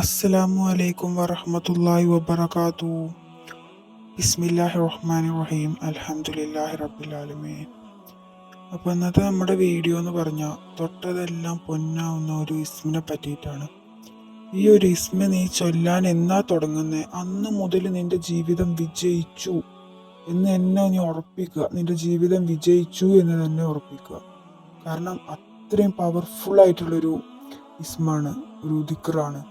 അസ്സലാമു അലൈക്കും വറഹ്മത്തുള്ളാഹി വബറകാതു. ബിസ്മില്ലാഹി റഹ്മാനി റഹീം റബ്ബിൽ ആലമീൻ അപ്പോൾ ഇന്നത്തെ നമ്മുടെ വീഡിയോ എന്ന് പറഞ്ഞാൽ തൊട്ടതെല്ലാം പൊന്നാവുന്ന ഒരു ഇസ്മിനെ പറ്റിയിട്ടാണ്. ഈ ഒരു ഇസ്മ നീ ചൊല്ലാൻ എന്നാ തുടങ്ങുന്നത് അന്ന് മുതൽ നിന്റെ ജീവിതം വിജയിച്ചു എന്ന് എന്നെ നീ ഉറപ്പിക്കുക. നിന്റെ ജീവിതം വിജയിച്ചു എന്ന് തന്നെ ഉറപ്പിക്കുക. കാരണം അത്രയും പവർഫുൾ ആയിട്ടുള്ളൊരു ഇസ്മാണ് ഒരു ദിക്റാണ്.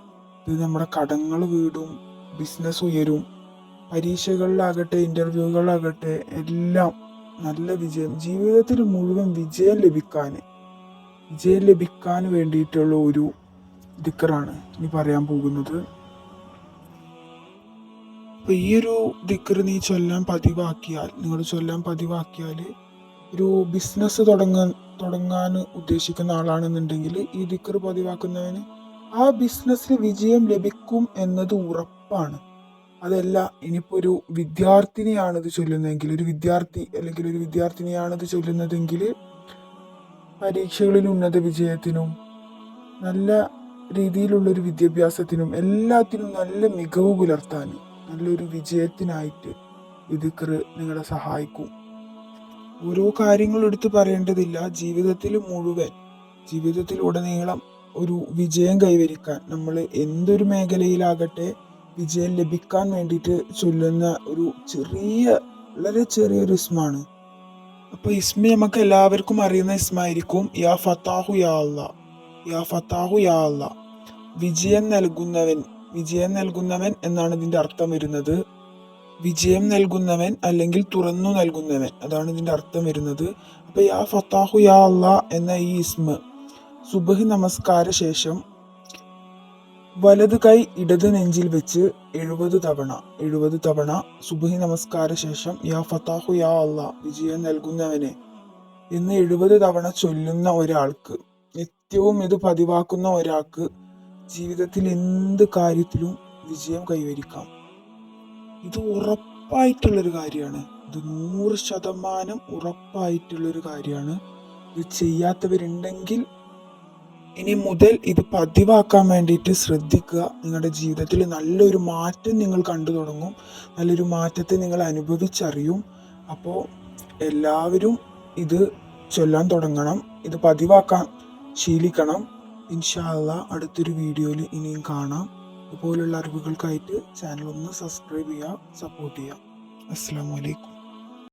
ഇത് നമ്മുടെ കടങ്ങൾ വീടും ബിസിനസ് ഉയരും. പരീക്ഷകളിലാകട്ടെ ഇന്റർവ്യൂകളിലാകട്ടെ എല്ലാം നല്ല വിജയം ജീവിതത്തിൽ മുഴുവൻ വിജയം ലഭിക്കാൻ വിജയം ലഭിക്കാൻ വേണ്ടിയിട്ടുള്ള ഒരു ദിക്കറാണ് ഇനി പറയാൻ പോകുന്നത്. അപ്പം ഈ ഒരു ദിക്കർ നീ ചൊല്ലാൻ പതിവാക്കിയാൽ നിങ്ങൾ ചൊല്ലാൻ പതിവാക്കിയാൽ ഒരു ബിസിനസ് തുടങ്ങാൻ തുടങ്ങാൻ ഉദ്ദേശിക്കുന്ന ആളാണെന്നുണ്ടെങ്കിൽ ഈ ദിക്കർ പതിവാക്കുന്നവന് ആ ബിസിനസ്സിൽ വിജയം ലഭിക്കും എന്നത് ഉറപ്പാണ്. അതല്ല ഇനിയിപ്പോൾ ഒരു വിദ്യാർത്ഥിനിയാണ് ഇത് ചൊല്ലുന്നതെങ്കിൽ ഒരു വിദ്യാർത്ഥി അല്ലെങ്കിൽ ഒരു വിദ്യാർത്ഥിനിയാണ് ഇത് ചൊല്ലുന്നതെങ്കിൽ പരീക്ഷകളിൽ ഉന്നത വിജയത്തിനും നല്ല രീതിയിലുള്ളൊരു വിദ്യാഭ്യാസത്തിനും എല്ലാത്തിനും നല്ല മികവ് പുലർത്താനും നല്ലൊരു വിജയത്തിനായിട്ട് ഇത് നിങ്ങളെ സഹായിക്കും. ഓരോ കാര്യങ്ങൾ എടുത്ത് പറയേണ്ടതില്ല. ജീവിതത്തിൽ മുഴുവൻ ജീവിതത്തിൽ ഉടനീളം ഒരു വിജയം കൈവരിക്കാൻ നമ്മൾ എന്തൊരു മേഖലയിലാകട്ടെ വിജയം ലഭിക്കാൻ വേണ്ടിയിട്ട് ചൊല്ലുന്ന ഒരു ചെറിയ വളരെ ചെറിയൊരു ഇസ്മാണ്. അപ്പൊ ഇസ്മി നമുക്ക് എല്ലാവർക്കും അറിയുന്ന ഇസ്മായിരിക്കും യാ ഫത്താഹു യാ യാ ഫത്താഹു യാ വിജയം നൽകുന്നവൻ വിജയം നൽകുന്നവൻ എന്നാണ് ഇതിന്റെ അർത്ഥം വരുന്നത്. വിജയം നൽകുന്നവൻ അല്ലെങ്കിൽ തുറന്നു നൽകുന്നവൻ അതാണ് ഇതിന്റെ അർത്ഥം വരുന്നത്. അപ്പൊ യാ ഫത്താഹു യാ അല്ല എന്ന ഈ ഇസ്മ സുബഹി നമസ്കാര ശേഷം വലത് കൈ ഇടത് നെഞ്ചിൽ വെച്ച് എഴുപത് തവണ എഴുപത് തവണ സുബഹി നമസ്കാര ശേഷം യാ ഫത്താഹു യാ അല്ല വിജയം നൽകുന്നവനെ എന്ന് എഴുപത് തവണ ചൊല്ലുന്ന ഒരാൾക്ക് നിത്യവും ഇത് പതിവാക്കുന്ന ഒരാൾക്ക് ജീവിതത്തിൽ എന്ത് കാര്യത്തിലും വിജയം കൈവരിക്കാം. ഇത് ഉറപ്പായിട്ടുള്ളൊരു കാര്യമാണ്. ഇത് നൂറ് ശതമാനം ഉറപ്പായിട്ടുള്ളൊരു കാര്യമാണ്. ഇത് ചെയ്യാത്തവരുണ്ടെങ്കിൽ ഇനി മുതൽ ഇത് പതിവാക്കാൻ വേണ്ടിയിട്ട് ശ്രദ്ധിക്കുക. നിങ്ങളുടെ ജീവിതത്തിൽ നല്ലൊരു മാറ്റം നിങ്ങൾ കണ്ടു തുടങ്ങും. നല്ലൊരു മാറ്റത്തെ നിങ്ങൾ അനുഭവിച്ചറിയും. അപ്പോൾ എല്ലാവരും ഇത് ചൊല്ലാൻ തുടങ്ങണം. ഇത് പതിവാക്കാൻ ശീലിക്കണം. ഇൻഷാല്ല അടുത്തൊരു വീഡിയോയിൽ ഇനിയും കാണാം. ഇതുപോലുള്ള അറിവുകൾക്കായിട്ട് ചാനൽ ഒന്ന് സബ്സ്ക്രൈബ് ചെയ്യുക സപ്പോർട്ട് ചെയ്യുക. അസ്സാം വലൈക്കും